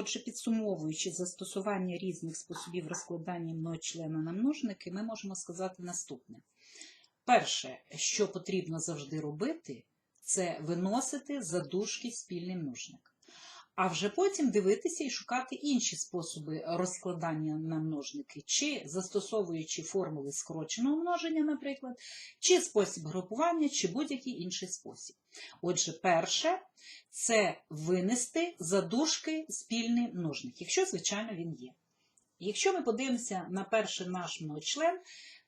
Отже, підсумовуючи застосування різних способів розкладання многочлена на множники, ми можемо сказати наступне. Перше, що потрібно завжди робити, це виносити за дужки спільний множник. А вже потім дивитися і шукати інші способи розкладання на множники, чи застосовуючи формули скороченого множення, наприклад, чи спосіб групування, чи будь-який інший спосіб. Отже, перше це винести за дужки спільний множник, якщо, звичайно, він є. Якщо ми подивимося на перший наш многочлен,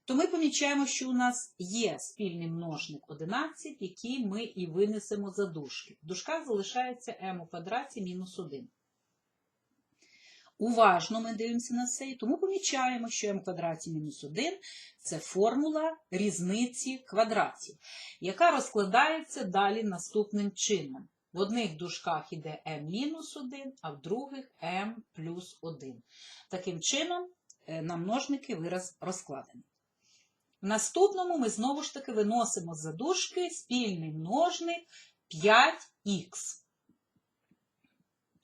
то ми помічаємо, що у нас є спільний множник 11, який ми і винесемо за дужки. В дужках залишається m у квадраті мінус 1. Уважно ми дивимося на це, і тому помічаємо, що m квадраті мінус 1 це формула різниці квадратів, яка розкладається далі наступним чином. В одних дужках йде m-1, а в других m плюс 1. Таким чином, е, на множники вираз розкладений. В наступному ми знову ж таки виносимо за дужки спільний множник 5х.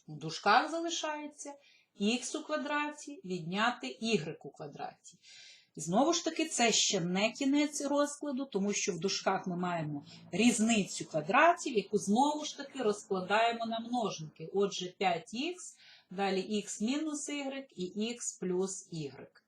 В дужках залишається х у квадраті відняти y у квадраті. І знову ж таки, це ще не кінець розкладу, тому що в дужках ми маємо різницю квадратів, яку знову ж таки розкладаємо на множники. Отже, 5х, далі х мінус y і х плюс y.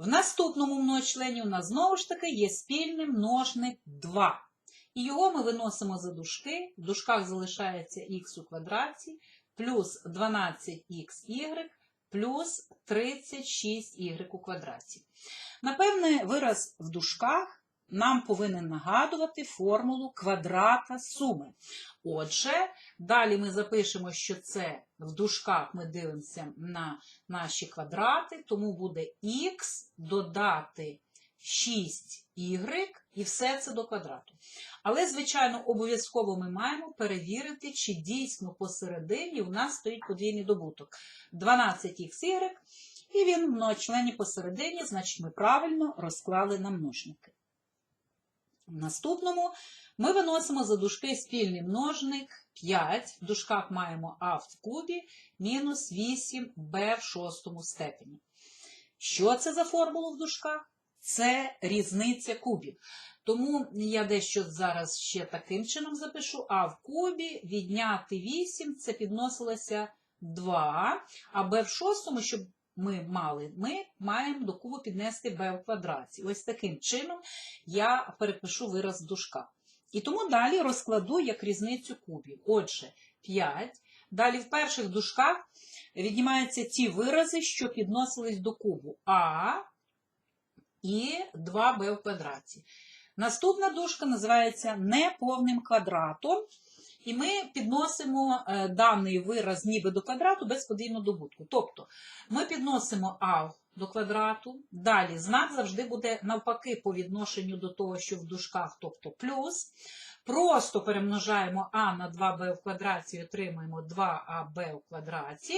В наступному многочлені у нас знову ж таки є спільний множник 2. І його ми виносимо за дужки. В дужках залишається х у квадраті плюс 12xy плюс 36y у квадраті. Напевне, вираз в дужках нам повинен нагадувати формулу квадрата суми. Отже, далі ми запишемо, що це в дужках ми дивимося на наші квадрати, тому буде х додати 6y і все це до квадрату. Але, звичайно, обов'язково ми маємо перевірити, чи дійсно посередині у нас стоїть подвійний добуток 12xy, і він в посередині, значить ми правильно розклали на множники. В наступному ми виносимо за дужки спільний множник 5, в дужках маємо а в кубі мінус 8b в шостому степені. Що це за формула в дужках? Це різниця кубів. Тому я дещо зараз ще таким чином запишу, а в кубі відняти 8 це підносилося 2, а b в шостому, щоб ми мали, ми маємо до кубу піднести b в квадраті. Ось таким чином я перепишу вираз в. І тому далі розкладу як різницю кубів. Отже, 5. Далі в перших дужках віднімаються ті вирази, що підносились до кубу А і 2b в квадраті. Наступна дужка називається неповним квадратом. І ми підносимо е, даний вираз ніби до квадрату без подвійного добутку. Тобто ми підносимо а до квадрату, далі знак завжди буде навпаки по відношенню до того, що в дужках, тобто плюс. Просто перемножаємо а на 2b в квадраті і отримуємо 2аб в квадраті.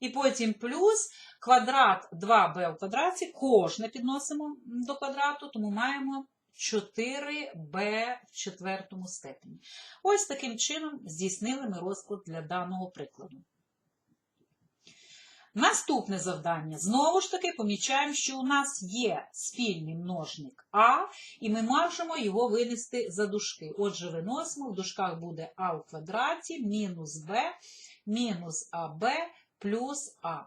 І потім плюс квадрат 2b в квадраті, кожне підносимо до квадрату, тому маємо 4b в четвертому степені. Ось таким чином здійснили ми розклад для даного прикладу. Наступне завдання. Знову ж таки, помічаємо, що у нас є спільний множник А, і ми можемо його винести за дужки. Отже, виносимо, в дужках буде А в квадраті мінус Б мінус АБ плюс А.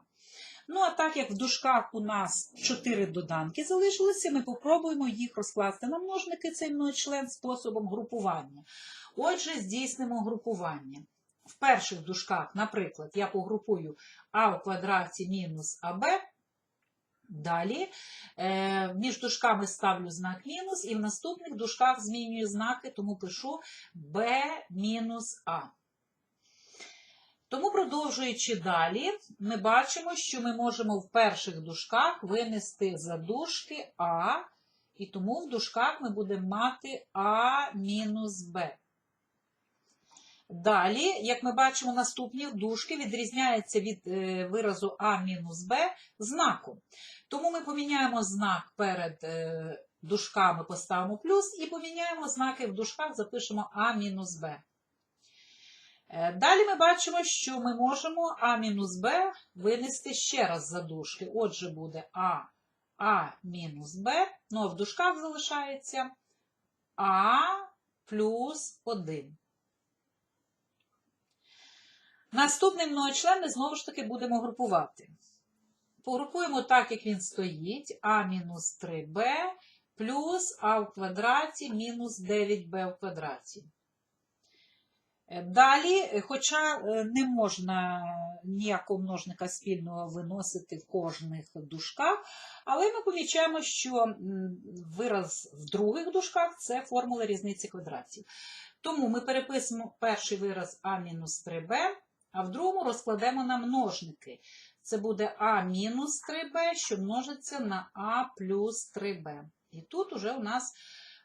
Ну, а так як в дужках у нас 4 доданки залишилися, ми попробуємо їх розкласти на множники цей многочлен способом групування. Отже, здійснимо групування. В перших дужках, наприклад, я погрупую а в квадраті мінус АБ. Далі е, між дужками ставлю знак мінус, і в наступних дужках змінюю знаки, тому пишу b мінус А. Тому, продовжуючи далі, ми бачимо, що ми можемо в перших дужках винести за дужки А, і тому в дужках ми будемо мати А мінус Б. Далі, як ми бачимо, наступні дужки відрізняються від е, виразу А мінус Б знаком. Тому ми поміняємо знак перед е, дужками, поставимо плюс, і поміняємо знаки в дужках, запишемо А мінус Б. Е, Далі ми бачимо, що ми можемо А мінус Б винести ще раз за дужки. Отже, буде А, А мінус Б, ну а в дужках залишається А плюс 1. Наступний многочлен ми знову ж таки будемо групувати. Погрупуємо так, як він стоїть, а мінус 3b плюс а в квадраті мінус 9b в квадраті. Далі, хоча е, не можна ніякого множника спільного виносити в кожних дужках, але ми помічаємо, що вираз в других дужках це формула різниці квадратів. Тому ми переписуємо перший вираз а мінус 3b, а в другому розкладемо на множники. Це буде а мінус 3b, що множиться на а плюс 3b. І тут уже у нас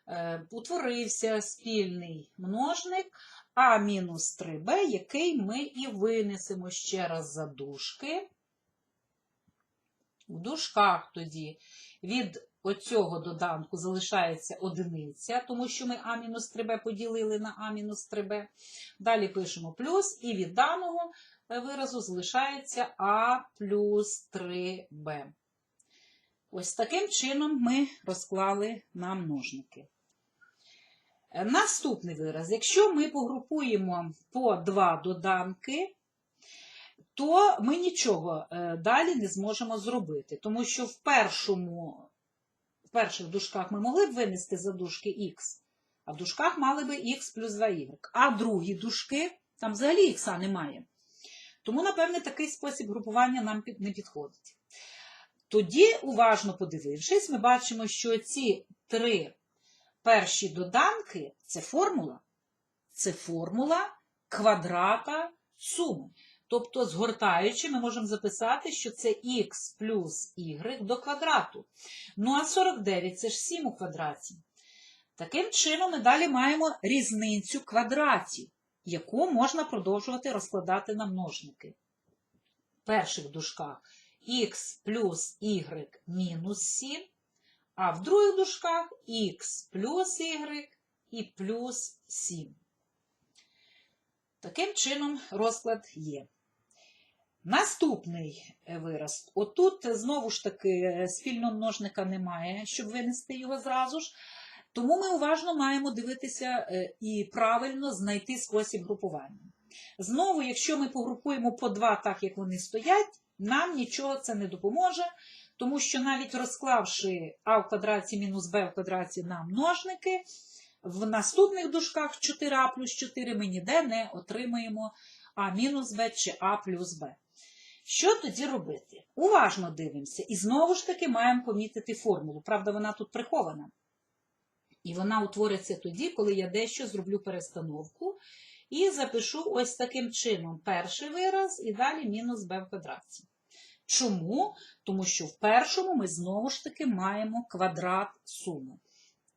е, утворився спільний множник а мінус 3b, який ми і винесемо ще раз за дужки. В дужках тоді від оцього доданку залишається одиниця, тому що ми а мінус 3b поділили на а мінус 3b. Далі пишемо плюс, і від даного виразу залишається а плюс 3b. Ось таким чином ми розклали на множники. Е, Наступний вираз. Якщо ми погрупуємо по два доданки, то ми нічого е, далі не зможемо зробити, тому що в першому, в перших дужках ми могли б винести за дужки х, а в дужках мали би х плюс 2y. А другі дужки, там взагалі х немає. Тому, напевне, такий спосіб групування нам не підходить. Тоді, уважно подивившись, ми бачимо, що ці три перші доданки це формула. Це формула квадрата суми. Тобто, згортаючи, ми можемо записати, що це х плюс y до квадрату. Ну а 49 це ж 7 у квадраті. Таким чином, ми далі маємо різницю квадратів, яку можна продовжувати розкладати на множники. В перших дужках х плюс y мінус 7, а в других дужках х плюс y і плюс 7. Таким чином розклад є. Наступний вираз. Отут знову ж таки спільного множника немає, щоб винести його зразу ж. Тому ми уважно маємо дивитися е, і правильно знайти спосіб групування. Знову, якщо ми погрупуємо по два, так як вони стоять, нам нічого це не допоможе, тому що навіть розклавши а в квадраті мінус b в квадраті на множники, в наступних дужках 4а плюс 4 ми ніде не отримаємо а мінус b чи а плюс b. Що тоді робити? Уважно дивимося. І знову ж таки маємо помітити формулу. Правда, вона тут прихована. І вона утвориться тоді, коли я дещо зроблю перестановку і запишу ось таким чином перший вираз і далі мінус b в квадраті. Чому? Тому що в першому ми знову ж таки маємо квадрат суми.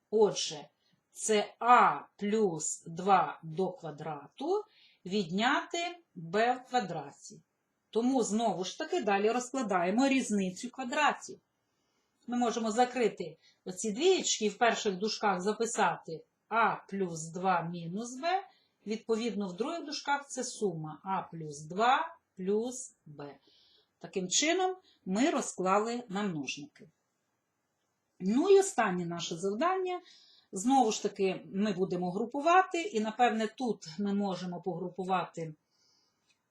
Отже, це а плюс 2 до квадрату відняти b в квадраті. Тому знову ж таки далі розкладаємо різницю квадратів. Ми можемо закрити оці двієчки і в перших дужках записати а плюс 2 мінус b. Відповідно, в других дужках це сума а плюс 2 плюс b. Таким чином, ми розклали на множники. Ну і останнє наше завдання. Знову ж таки, ми будемо групувати, і, напевне, тут ми можемо погрупувати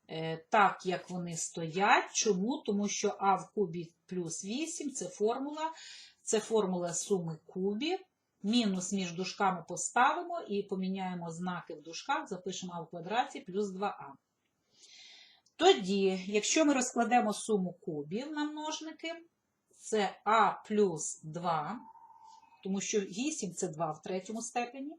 е, так, як вони стоять. Чому? Тому що а в кубі плюс 8 це формула, це формула суми кубів. Мінус між дужками поставимо і поміняємо знаки в дужках, запишемо а в квадраті плюс 2а. Тоді, якщо ми розкладемо суму кубів на множники, це а плюс 2, тому що 8 це 2 в третьому степені.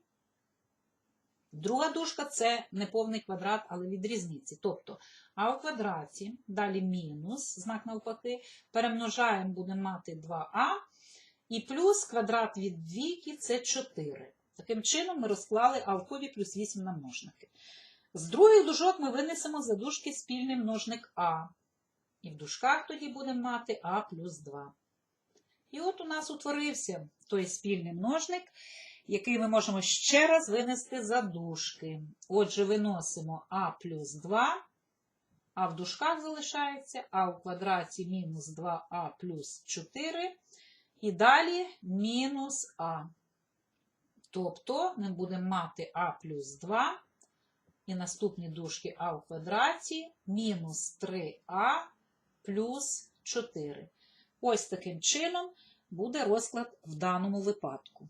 Друга дужка це неповний квадрат, але від різниці. Тобто а в квадраті, далі мінус, знак навпаки, перемножаємо, будемо мати 2а, і плюс квадрат від двійки це 4. Таким чином ми розклали а в кубі плюс 8 на множники. З других дужок ми винесемо за дужки спільний множник а. І в дужках тоді будемо мати а плюс 2. І от у нас утворився той спільний множник, який ми можемо ще раз винести за дужки. Отже, виносимо а плюс 2, а в дужках залишається а в квадраті мінус 2а плюс 4, і далі мінус а. Тобто ми будемо мати а плюс 2, і наступні дужки а в квадраті мінус 3а плюс 4. Ось таким чином буде розклад в даному випадку.